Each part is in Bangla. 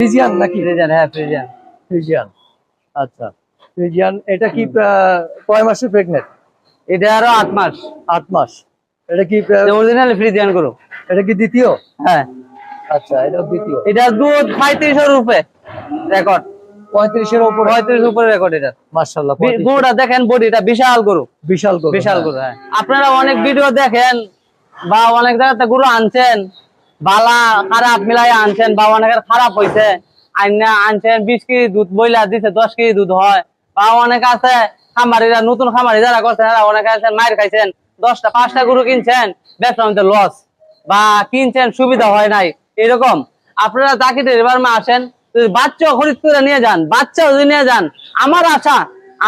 ফ্রিজিয়ান নাকি? ফ্রিজিয়ান হ্যাঁ ফ্রিজিয়ান। ফ্রিজিয়ান। আচ্ছা। ফ্রিজিয়ান এটা কি কয় মাসে প্রেগনেন্ট এটা আরও আট মাস। আট মাস। এটা কি অরিজিনাল ফ্রিজিয়ান গরু। এটা কি দ্বিতীয়? হ্যাঁ। আচ্ছা এটা দ্বিতীয়। এটা দুধ পঁয়ত্রিশশো রুপে রেকর্ড পঁয়ত্রিশের ওপর পঁয়ত্রিশ উপরে রেকর্ড এটা। মার্শাল্লাহ গরুটা দেখেন বডিটা বিশাল গরু। বিশাল গরু বিশাল হ্যাঁ। গরু হ্যাঁ। আপনারা অনেক ভিডিও দেখেন বা অনেক জায়গাতে গরু আনছেন। বালা খারাপ মিলাই আনছেন বা অনেকের খারাপ হয়েছে আইনা আনছেন, বিশ কেজি দুধ বইলা দিছে, দশ কেজি দুধ হয়। বা অনেক আছে, খামারিরা, নতুন খামারি যারা করছেন, এরা অনেকে আছেন মায়ের খাইছেন, দশটা, পাঁচটা গরু কিনছেন ব্যবসা লস বা কিনছেন, সুবিধা হয় নাই, এরকম। আপনারা চাকরি ডেলিভার আসেন বাচ্চা খরিদ করে নিয়ে যান, বাচ্চা যদি নিয়ে যান, আমার আশা,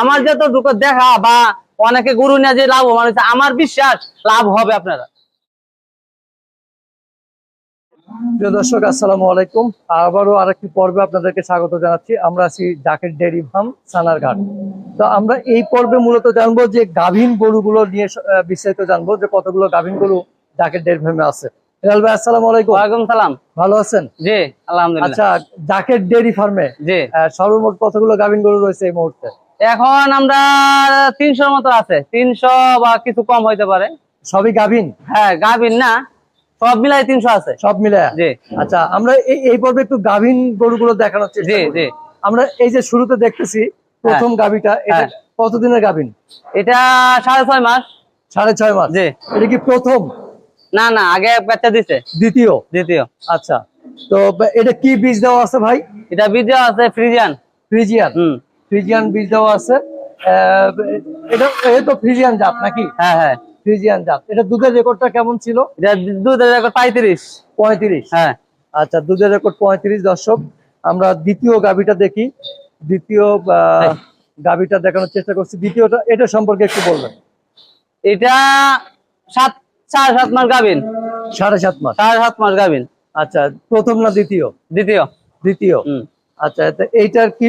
আমার যতটুকু দেখা বা অনেকে গরু নিয়ে যে লাভ মানে আমার বিশ্বাস লাভ হবে আপনারা। প্রিয় দর্শক আসসালামু আলাইকুম। আবারও আরেকটি পর্বে আপনাদেরকে স্বাগত জানাচ্ছি। আমরা আছি ডাকের ডেয়ারি ফার্ম সানারঘাট তো আমরা এই পর্বে মূলত জানব যে গাভীন গরুগুলো নিয়ে বিস্তারিত জানব যে কতগুলো গাভীন গরু ডাকের ডেয়ারি ফার্মে আছে। হেলাল ভাই আসসালামু আলাইকুম। ওয়ালাইকুম সালাম। ভালো আছেন? জি আলহামদুলিল্লাহ। আচ্ছা ডাকের ডেয়ারি ফার্মে জি। সর্বমোট কতগুলো গাভীন গরু রয়েছে এই মুহূর্তে? এখন আমরা তিনশোর মতো আছে। তিনশো বা কিছু কম হইতে পারে। সবই গাভীন? হ্যাঁ গাভিন না। সব মিলাই তিনশো আছে। সব মিলায়? জি। আচ্ছা আমরা এই পর্বে একটু গাভীন গরুগুলো দেখানোর চেষ্টা জি জি। আমরা এই যে শুরুতে দেখতেছি প্রথম গাভীটা এটা হ্যাঁ। কতদিনের গাভীন? এটা সাড়ে ছয় মাস। সাড়ে ছয় মাস। জি। এটা কি প্রথম? না না আগে বাচ্চা দিছে। দ্বিতীয়? দ্বিতীয়। আচ্ছা তো এটা কি বীজ দেওয়া আছে ভাই? এটা বিদ্যা আছে ফ্রিজিয়ান। ফ্রিজিয়ান? হুম। ফ্রিজিয়ান বীজ দেওয়া আছে। এটা এটা তো ফ্রিজিয়ান জাত নাকি? হ্যাঁ হ্যাঁ। ফ্রিজিয়ান জাত। এটা দুধের রেকর্ডটা কেমন ছিল? এটা দুধের রেকর্ড পঁয়ত্রিশ। পঁয়ত্রিশ? হ্যাঁ। আচ্ছা দুধের রেকর্ড পঁয়ত্রিশ দর্শক। আমরা দ্বিতীয় গাভীটা দেখি। দ্বিতীয় আহ, গাভীটা দেখানোর চেষ্টা করছি। দ্বিতীয়টা এটা সম্পর্কে একটু বলবেন। এটা সাত সাড়ে সাত মাস গাভিন। সাড়ে সাত মাস। সাড়ে সাত মাস গাভিন। আচ্ছা প্রথম না দ্বিতীয়? দ্বিতীয়। দ্বিতীয়। আচ্ছা এইটার কি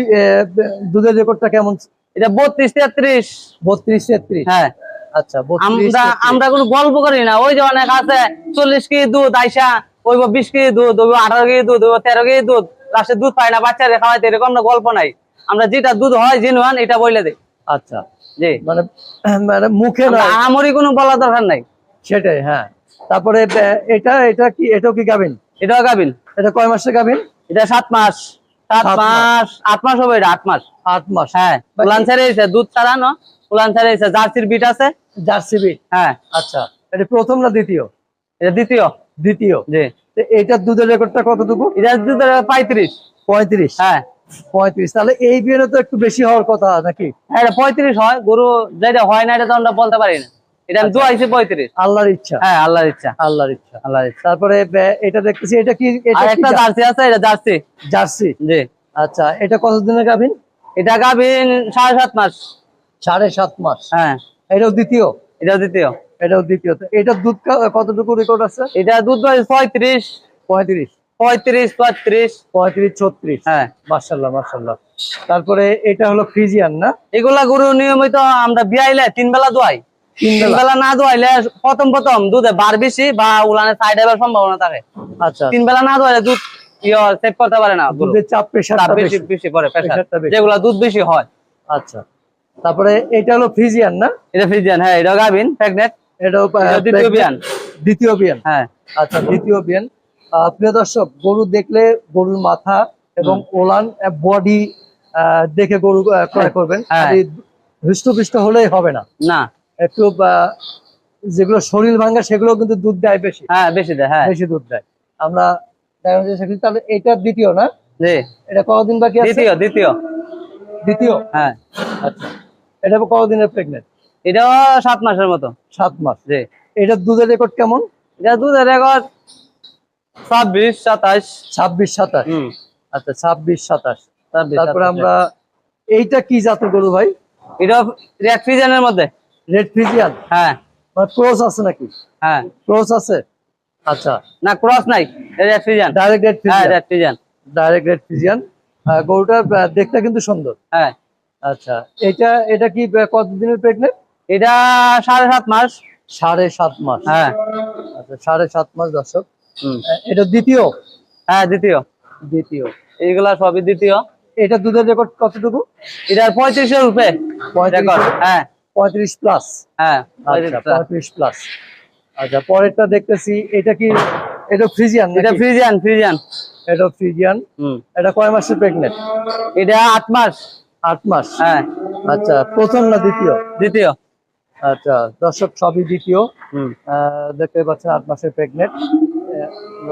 দুধের রেকর্ডটা কেমন? এটা বত্রিশ তেত্রিশ। বত্রিশ তেত্রিশ। হ্যাঁ। আচ্ছা আমরা আমরা কোনো গল্প করি না। ওই যে অনেক আছে চল্লিশ কেজি দুধ আইসা ওই বিশ কেজি দুধ ওই আঠারো কেজি দুধ ওই তেরো কেজি দুধ। লাস্টে দুধ পায় না বাচ্চারে খাওয়াইতে এরকম না গল্প নাই। আমরা যেটা দুধ হয় জেনুয়ান এটা বলে দেই। আচ্ছা। জি। মানে মানে মুখে কোনো দরকার নাই। সেটাই হ্যাঁ। তারপরে এটা এটা কি এটাও কি গাবিন এটাও গাভিন। এটা কয় মাসে গাবিন এটা সাত মাস। সাত মাস। আট মাস হবে এটা আট মাস। আট মাস। হ্যাঁ। দুধ ছাড়া ন উলান ছেড়ে জার্সির বিট আছে? জার্সি বিট? হ্যাঁ। আচ্ছা এটা প্রথম না দ্বিতীয়? এটা দ্বিতীয়। দ্বিতীয়। জি। তো এটার দুধের রেকর্ডটা কতটুকু? এটা দুধের পঁয়ত্রিশ। পঁয়ত্রিশ? হ্যাঁ। পঁয়ত্রিশ। তাহলে এই বিয়ে তো একটু বেশি হওয়ার কথা নাকি? হ্যাঁ এটা পঁয়ত্রিশ হয়। গরু যেটা হয় না এটা তো আমরা বলতে পারি না। এটা আমি পঁয়ত্রিশ। আল্লাহর ইচ্ছা। হ্যাঁ আল্লাহর ইচ্ছা। আল্লাহর ইচ্ছা। আল্লাহর ইচ্ছা। তারপরে এটা দেখতেছি এটা কি এটা একটা জার্সি আছে এটা জার্সি। জার্সি? জি। আচ্ছা এটা কতদিনের গাভিন? এটা গাভিন সাড়ে সাত মাস। সাড়ে সাত মাস। হ্যাঁ। এটাও দ্বিতীয়? এটা দ্বিতীয়। এটাও দ্বিতীয়। তো এটার দুধ কতটুকু রেকর্ড আছে? এটা দুধ দোয়াইছে পঁয়ত্রিশ। পঁয়ত্রিশ। পঁয়ত্রিশ পঁয়ত্রিশ ছত্রিশ। হ্যাঁ। মার্শাল্লাহ মার্শাল্লাহ তারপরে এটা হলো ফ্রিজিয়ান না? এগুলা গরু নিয়মিত আমরা বিয়াইলে তিন বেলা দোয়াই। তিন বেলা? না দোয়াইলে প্রথম প্রথম দুধে বার বেশি বা উলানে সাইড হবার সম্ভাবনা থাকে। আচ্ছা। তিন বেলা না দোয়াইলে দুধ ইয়ে সেভ করতে পারে না দুধের চাপ প্রেশার বেশি বেশি। পরে pressure। প্রেশারটা বেশি। যেগুলা দুধ বেশি হয়। আচ্ছা। তারপরে এটা হলো ফ্রিজিয়ান না? এটা ফ্রিজিয়ান হ্যাঁ এটা এটাও এটা দ্বিতীয় বিয়ান। দ্বিতীয় বিয়ান। হ্যাঁ। আচ্ছা দ্বিতীয় বিয়ান। প্রিয় দর্শক গরু দেখলে গরুর মাথা এবং ওলান বডি দেখে গরু ক্রয় করবেন। হ্যাঁ। হৃষ্টপুষ্ট হলেই হবে না। না। একটু যেগুলো শরীর ভাঙ্গা সেগুলো কিন্তু দুধ দেয় বেশি। হ্যাঁ বেশি দেয় হ্যাঁ। বেশি দুধ দেয়। আমরা। তাহলে এটা দ্বিতীয় না? জি। এটা কতদিন বাকি আছে? দ্বিতীয় দ্বিতীয়। দ্বিতীয়। হ্যাঁ। আচ্ছা। এটা কতদিনের প্রেগনেন্ট এটাও সাত মাসের মতো। সাত মাস। জি। এটার দুধের রেকর্ড কেমন? এটা দুধের রেকর্ড ছাব্বিশ সাতাশ। ছাব্বিশ সাতাশ। আচ্ছা ছাব্বিশ সাতাশ। তারপরে আমরা এইটা কি জাতের গরু ভাই? এটা রেড ফ্রিজেনের মধ্যে। রেড ফ্রিজিয়ান হ্যাঁ। মানে ক্রস আছে নাকি? হ্যাঁ। ক্রস আছে? আচ্ছা। না ক্রস নাই। রেড ডাইরেক্ট রেড হ্যাঁ red Friesian direct red Friesian গরুটা দেখতে কিন্তু সুন্দর। হ্যাঁ। আচ্ছা এটা এটা কি কতদিনের প্রেগনেন্ট এটা সাড়ে সাত মাস। সাড়ে সাত মাস। হ্যাঁ। আচ্ছা সাড়ে সাত মাস দর্শক। এটা দ্বিতীয়? হ্যাঁ দ্বিতীয়। দ্বিতীয়। এইগুলা সবই দ্বিতীয়। এটা দুধের রেকর্ড কতটুকু? এটার পঁয়ত্রিশশো রুপে পঁয়ত্রিশ। রেকর্ড হ্যাঁ। পঁয়ত্রিশ প্লাস হ্যাঁ আচ্ছা পঁয়ত্রিশ প্লাস আচ্ছা পরেরটা দেখতেছি এটা কি এটা ফ্রিজিয়ান এটা ফ্রিজিয়ান ফ্রিজিয়ান। এটা ফ্রিজিয়ান। হুম। এটা কয় মাসের প্রেগনেন্ট এটা আট মাস। আট মাস? হ্যাঁ। আচ্ছা প্রথম না দ্বিতীয়? দ্বিতীয়। আচ্ছা দর্শক সবই দ্বিতীয়। দেখতে পাচ্ছেন আট মাসের প্রেগনেন্ট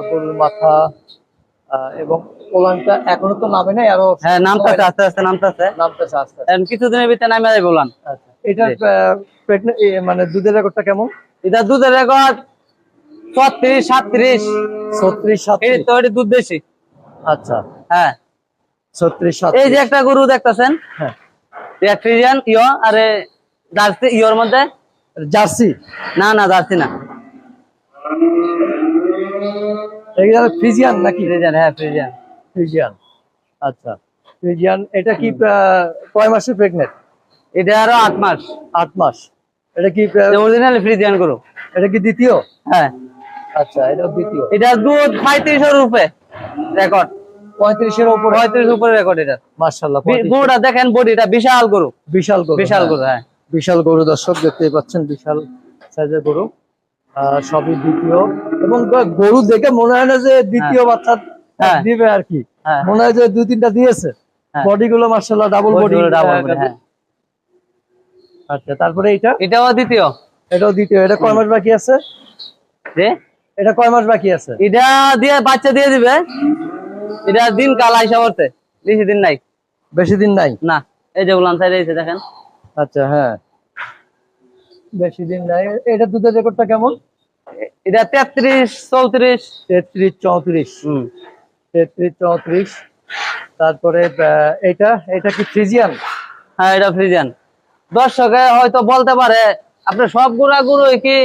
গরুর মাথা এবং ওলানটা এখনও তো নামে নাই আরও হ্যাঁ নামতেছে আস্তে আস্তে নামতেছে। আস্তে আস্তে। এখন কিছুদিনের ভিতরে নামে যাবে আচ্ছা প্রেগনেন্ট মানে দুধের রেকর্ডটা কেমন? এটা দুধের রেকর্ড ছত্রিশ সাতত্রিশ। ছত্রিশ সাতত্রিশ। তো এটা দুধ বেশি আচ্ছা। হ্যাঁ। এই যে একটা গরু দেখতেছেন হ্যাঁ। ইয় আরে জার্সি ইয়োর মধ্যে? জার্সি। না না জার্সি না। এগুলো ফ্রিজিয়ান নাকি? ফ্রিজিয়ান হ্যাঁ ফ্রিজিয়ান। ফ্রিজিয়ান। আচ্ছা। ফ্রিজিয়ান এটা কি আহ, কয় প্রেগনেন্ট এটা আরও আট মাস। আট মাস। এটা কি অরিজিনাল ফ্রিজিয়ান গরু। এটা কি দ্বিতীয়? হ্যাঁ। আচ্ছা এটা দ্বিতীয়। এটা দুধ পঁয়ত্রিশশো রুপে। রেকর্ড পঁয়ত্রিশের উপরে। পঁয়ত্রিশ উপরে রেকর্ড এটা। মার্শাল্লাহ গরুটা দেখেন বডিটা বিশাল গরু। বিশাল গরু বিশাল হ্যাঁ। গরু হ্যাঁ। বিশাল গরু দর্শক পাচ্ছেন বিশাল সাইজের গরু। আহ, সবই দ্বিতীয়। এবং গরু দেখে মনে হয় না যে দ্বিতীয় বাচ্চা হ্যাঁ। দিবে আর কি। হ্যাঁ। মনে হয় যে দুই তিনটা দিয়েছে। হ্যাঁ। বডি গুলো মার্শাল্লাহ ডাবল বডি হ্যাঁ। আচ্ছা তারপরে এটা এটাও দ্বিতীয়? এটাও দ্বিতীয়। এটা কয় মাস বাকি আছে? এটা কয় মাস বাকি আছে? এটা দিয়ে বাচ্চা দিয়ে দিবে। এটা দিন কাল আইসা করতে বেশি দিন নাই। বেশি দিন নাই? না এই যে উলান সাইড এসে দেখেন। আচ্ছা হ্যাঁ। বেশি দিন নাই। এটা দুধের রেকর্ডটা কেমন? এটা তেত্রিশ চৌত্রিশ। তেত্রিশ চৌত্রিশ। হম। তেত্রিশ চৌত্রিশ। তারপরে এটা এটা কি ফ্রিজিয়ান? হ্যাঁ এটা ফ্রিজিয়ান। দর্শকে হয়তো বলতে পারে আপনি সব গুড়া গুরু কি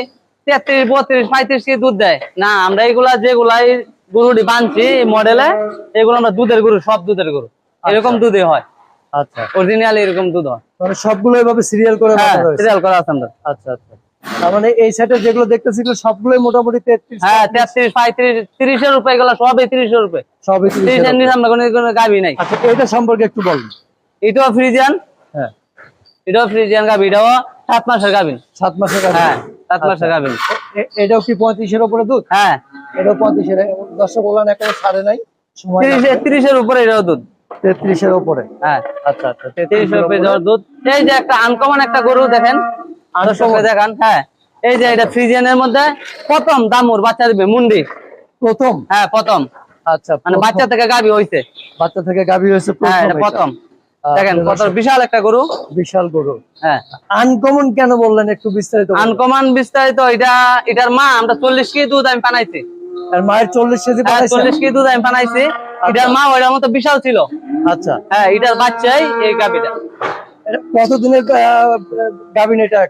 তেত্রিশ বত্রিশ পঁয়ত্রিশ কি দুধ দেয়? না আমরা এগুলা যেগুলাই গরুটি বানছি মডেলে এগুলো আমরা দুধের গরু সব দুধের গরু। এরকম দুধে হয়। আচ্ছা। অরিজিনাল এরকম দুধ হয়। মানে সবগুলো এভাবে সিরিয়াল করে হ্যাঁ। সিরিয়াল করা আছে আমরা আচ্ছা আচ্ছা। তার মানে এই সাইডে যেগুলো দেখতেছি সবগুলোই মোটামুটি তেত্রিশ হ্যাঁ এগুলো সবই তিরিশের রুপে সবই 30 এর উপরে। নিচে আমরা কোনো কোনো গাবি নাই। আচ্ছা এটা সম্পর্কে একটু বলুন। এটাও ফ্রিজিয়ান হ্যাঁ। এটাও ফ্রিজিয়ান গাবি এটাও সাত মাসের গাবিন সাত মাসের হ্যাঁ মাসের গাবিন এটাও কি পঁয়ত্রিশের উপরে দুধ? হ্যাঁ। এটাও পঁয়ত্রিশের দর্শক বললেন এখনও ছাড়ে নাই তিরিশের তিরিশের উপরে এটাও দুধ। তেত্রিশের উপরে। হ্যাঁ আচ্ছা আচ্ছা তেত্রিশের উপরে উপরে যাওয়ার দুধ। এই যে একটা আনকমন একটা গরু দেখেন। হ্যাঁ। এই যে এটা ফ্রিজিয়ানের মধ্যে প্রথম দামুর বাচ্চা দিবে মুন্ডি। প্রথম? হ্যাঁ প্রথম। আচ্ছা মানে বাচ্চা থেকে গাবি হইছে। বাচ্চা থেকে গাভী হয়েছে হ্যাঁ প্রথম এটা। প্রথম। দেখেন কত বিশাল একটা গরু। বিশাল গরু। হ্যাঁ। আনকমন কেন বললেন একটু বিস্তারিত। আনকমান বিস্তারিত এটা এটার মা আমরা চল্লিশ কেজি দুধ আমি পানাইছি আর মায়ের চল্লিশ কেজি হ্যাঁ? চল্লিশ কেজি দুধ আমি পানাইছি এটার মা ওইটার মতো বিশাল ছিল। আচ্ছা। হ্যাঁ এটার বাচ্চাই এই এটা কতদিনের গাভিন এটা?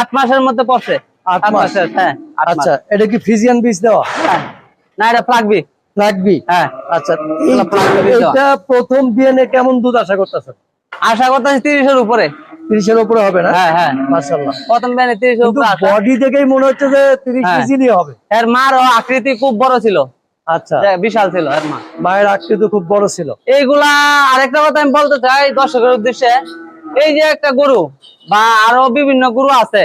আট মাসের মধ্যে পড়ছে। আট আট মাস? মাসের হ্যাঁ আচ্ছা এটা কি ফ্রিজিয়ান বীজ দেওয়া? হ্যাঁ। না এটা প্লাগবি লাগবি হ্যাঁ। আচ্ছা প্লাগবি। এটা প্রথম বিয়ানে কেমন দুধ আশা করতেছেন? আশা করতেছি তিরিশের উপরে। তিরিশের উপরে হবে না? হ্যাঁ হ্যাঁ। মার্শাল্লাহ প্রথম ব্যানে তিরিশের উপরে বডি দেখেই মনে হচ্ছে যে তিরিশ হ্যাঁ। ইজিলি হবে। এর মার আকৃতি খুব বড় ছিল। আচ্ছা। বিশাল ছিল এর মা মায়ের আকৃতি খুব বড় ছিল। এইগুলা আরেকটা কথা আমি বলতে চাই দর্শকের উদ্দেশ্যে। এই যে একটা গরু বা আরও বিভিন্ন গরু আছে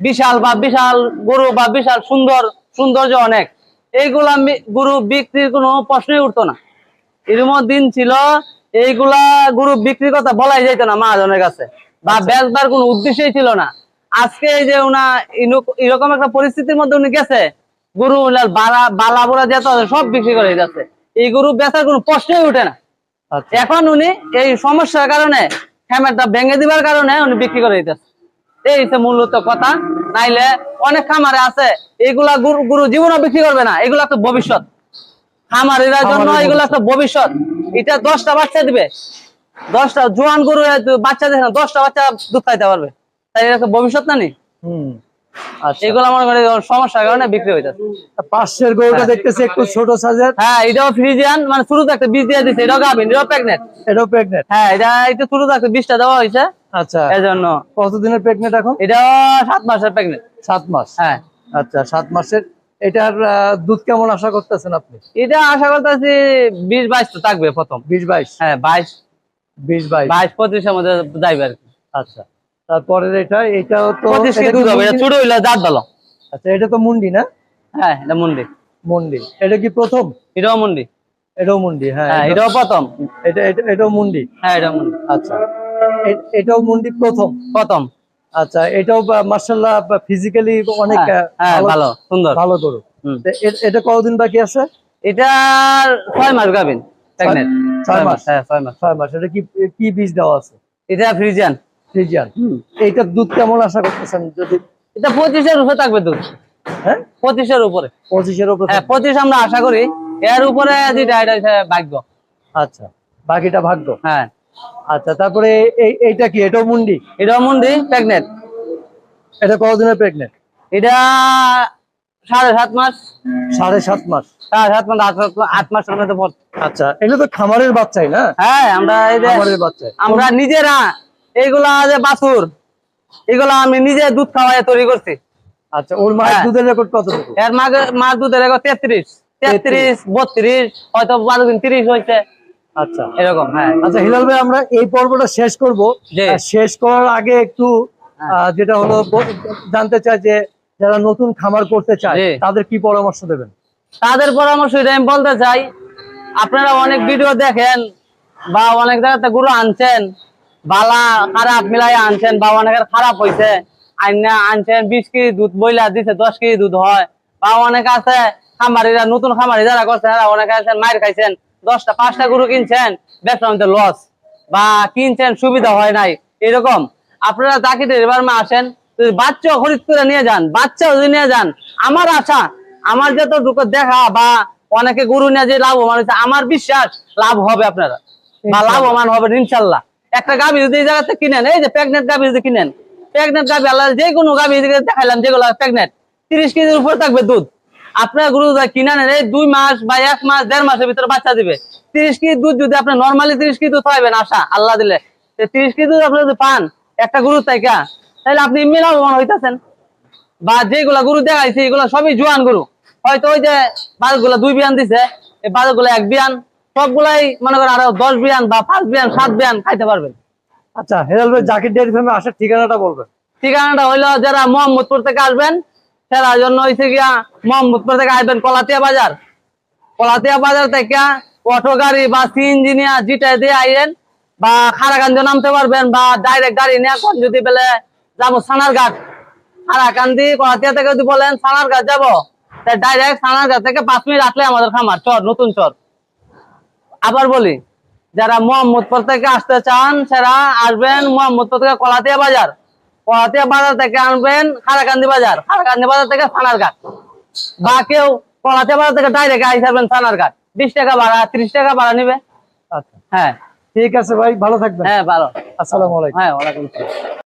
বিশাল বা বিশাল গরু বা বিশাল সুন্দর সৌন্দর্য অনেক এইগুলা গরু বিক্রির কোনো প্রশ্নই উঠতো না। এরকম দিন ছিল এইগুলা গরু বিক্রির কথা বলাই যাইতো না মহাজনের কাছে। বা বেচবার কোনো উদ্দেশ্যই ছিল না। আজকে এই যে উনা এরকম একটা পরিস্থিতির মধ্যে উনি গেছে গরু বালা বালা বোরা যেত সব বিক্রি করে যাচ্ছে। এই গরু বেচার কোনো প্রশ্নই উঠে না। আচ্ছা। এখন উনি এই সমস্যার কারণে হ্যামারটা ভেঙে দিবার কারণে উনি বিক্রি করে দিতেছে। এই হচ্ছে মূলত কথা। নাইলে অনেক খামারে আছে এগুলা গুরু গুরু জীবনও বিক্রি করবে না এগুলা তো ভবিষ্যৎ। খামারিরা জন্য এগুলা তো ভবিষ্যৎ। এটা দশটা বাচ্চা দিবে। দশটা জোয়ান গরু বাচ্চা দেখে না দশটা বাচ্চা দুধ খাইতে পারবে। তাই এটা তো ভবিষ্যৎ না নি? হুম। আচ্ছা। এগুলা সমস্যার কারণে বিক্রি হইতেছে পাশের গরুটা দেখতেছি একটু ছোট সাইজের হ্যাঁ এটাও ফ্রিজিয়ান মানে শুরুতে একটা বীজ দিয়ে দিচ্ছে এটাও গাভিন এটাও প্রেগনেন্ট। এটাও প্রেগনেন্ট? হ্যাঁ এটা একটু শুরুতে একটা বীজটা দেওয়া হয়েছে। আচ্ছা। এই জন্য কতদিনের প্রেগনেন্ট এখন? এটাও সাত মাসের প্রেগনেন্ট। সাত মাস। হ্যাঁ। আচ্ছা সাত মাসের। এটার দুধ কেমন আশা করতেছেন আপনি? এটা আশা করতেছি বিশ বাইশ তো থাকবে প্রথম। বিশ বাইশ। হ্যাঁ বাইশ। বিশ বাইশ। বাইশ পঁচিশের মধ্যে যাইবে আর কি। আচ্ছা। তারপরে এটা এটাও তো পঁচিশ এটা কেজি দুধ হবে এটা ছোট হইলে দাঁত ভালো। আচ্ছা এটা তো মুন্ডি না? হ্যাঁ এটা মুন্ডি। মুন্ডি। এটা কি প্রথম? এটাও মুন্ডি। এটাও মুন্ডি হ্যাঁ হ্যাঁ এটা- এটাও প্রথম। এটা এটা- এটাও মুন্ডি? হ্যাঁ এটা মুন্ডি। আচ্ছা। এটাও মুন্ডি প্রথম? প্রথম। আচ্ছা এটাও মার্শাল্লাহ ফিজিক্যালি অনেক ভালো সুন্দর। ভালো গরু। এটা কতদিন বাকি আছে? এটা ছয় মাস গাবিন মাস। হ্যাঁ মাস। মাস। এটা কি কি বীজ দেওয়া আছে? এটা ফ্রিজিয়ান ফ্রিজিয়ান দুধ কেমন আশা করতেছেন? যদি এটা উপরে থাকবে দুধ। হ্যাঁ? পঁচিশের উপরে। পঁচিশের উপরে হ্যাঁ পঁচিশ আমরা আশা করি। এর উপরে যেটা এটা ভাগ্য। আচ্ছা বাকিটা ভাগ্য। হ্যাঁ। আচ্ছা তারপরে এই- এইটা কি? এটাও মুন্ডি? এটাও মুন্ডি প্রেগনেন্ট এটা কতদিনের প্রেগনেন্ট এটা সাড়ে সাত মাস। সাড়ে সাত মাস। সাড়ে সাত মাস আট মাস- আট আচ্ছা এগুলো তো খামারের বাচ্চাই না? হ্যাঁ আমরা এই খামারের বাচ্চাই। আমরা নিজেরা এইগুলা যে বাছুর এগুলা আমি নিজে দুধ খাওয়াই তৈরি করছি। আচ্ছা ওর মায়ের হ্যাঁ। দুধের রেকর্ড কতটুকু? এর মাগে মার দুধের রেখো তেত্রিশ। তেত্রিশ বত্রিশ হয়তো বারো দিন তিরিশ হয়েছে। আচ্ছা। এরকম হ্যাঁ। আচ্ছা হিলাল ভাই আমরা এই পর্বটা শেষ করব। শেষ করার আগে একটু হ্যাঁ। যেটা হলো জানতে চাই যে যারা নতুন খামার করতে চায় তাদের কি পরামর্শ দেবেন? তাদের পরামর্শ এটা আমি বলতে চাই আপনারা অনেক ভিডিও দেখেন বা অনেক জায়গাতে গরু আনছেন বালা খারাপ মিলাই আনছেন বা অনেকের খারাপ হয়েছে আইনা আনছেন বিশ কেজি দুধ বইলা দিছে দশ কেজি দুধ হয় বা অনেক আছে খামারিরা নতুন খামারি যারা করছে তারা অনেকে আছেন মায়ের খাইছেন দশটা পাঁচটা গরু কিনছেন ব্যবসা মধ্যে লস বা কিনছেন সুবিধা হয় নাই এরকম। আপনারা তাকে এবার মা আসেন বাচ্চা খরিদ করে নিয়ে যান বাচ্চা যদি নিয়ে যান আমার আশা আমার যতটুকু দেখা বা অনেকে গরু নিয়ে যে লাভবান হয়েছে আমার বিশ্বাস লাভ হবে আপনারা। বা লাভবান হবে ইনশাল্লাহ। একটা গাভি যদি এই জায়গাতে কিনেন এই যে প্রেগনেন্ট গাভি যদি কিনেন প্রেগনেন্ট গাভি আল্লাহ যে কোনো গাভি দেখাইলাম যেগুলো প্রেগনেন্ট তিরিশ কেজির উপর থাকবে দুধ। আপনার গরু কিনে নেন এই দুই মাস বা এক মাস দেড় মাসের ভিতরে বাচ্চা দিবে। তিরিশ কেজি দুধ যদি আপনি নর্মালি তিরিশ কেজি দুধ পাইবেন আশা আল্লাহ দিলে। তিরিশ কেজি দুধ আপনি যদি পান একটা গরু তাইকা তাহলে আপনি এমনি লাভবান হইতেছেন। বা যেগুলা গরু দেখাইছে এগুলো সবই জোয়ান গরু। হয়তো ওই যে বাজারগুলা দুই বিয়ান দিছে এই বাজারগুলো এক বিয়ান সবগুলাই মনে করেন আরও দশ বিয়ান বা পাঁচ বিয়ান সাত বিয়ান খাইতে পারবেন। আচ্ছা হেলাল ভাই জাকির ডেয়ারি ফার্মে আসার ঠিকানাটা বলবেন। ঠিকানাটা হইল যারা মোহাম্মদপুর থেকে আসবেন তার জন্য হয়েছে গিয়া মোহাম্মদপুর থেকে আসবেন কলাতিয়া বাজার। কলাতিয়া বাজার থেকে অটো গাড়ি বা সি ইঞ্জিনিয়ার যেটা দিয়ে আইয়েন বা খারাকান্দি নামতে পারবেন বা ডাইরেক্ট গাড়ি নিয়ে যদি বেলে যাব সানার ঘাট খারাকান্দি কলাতিয়া থেকে যদি বলেন সানার ঘাট যাব ডাইরেক্ট সানার ঘাট থেকে পাঁচ মিনিট আসলে আমাদের খামার। চর নতুন চর। আবার বলি যারা মোহাম্মদপুর থেকে আসতে চান সেরা আসবেন মোহাম্মদপুর থেকে কলাতিয়া বাজার। কলাতিয়া বাজার থেকে আনবেন খারাকান্দি বাজার খারাকান্দি বাজার থেকে থানারঘাট বা কেউ কলাতিয়া বাজার থেকে ডাইরেক্ট আইসাবেন থানারঘাট বিশ টাকা ভাড়া ত্রিশ টাকা ভাড়া নিবে। আচ্ছা। হ্যাঁ। ঠিক আছে ভাই ভালো থাকবেন। হ্যাঁ ভালো। আসসালামু আলাইকুম। হ্যাঁ ওয়ালাইকুম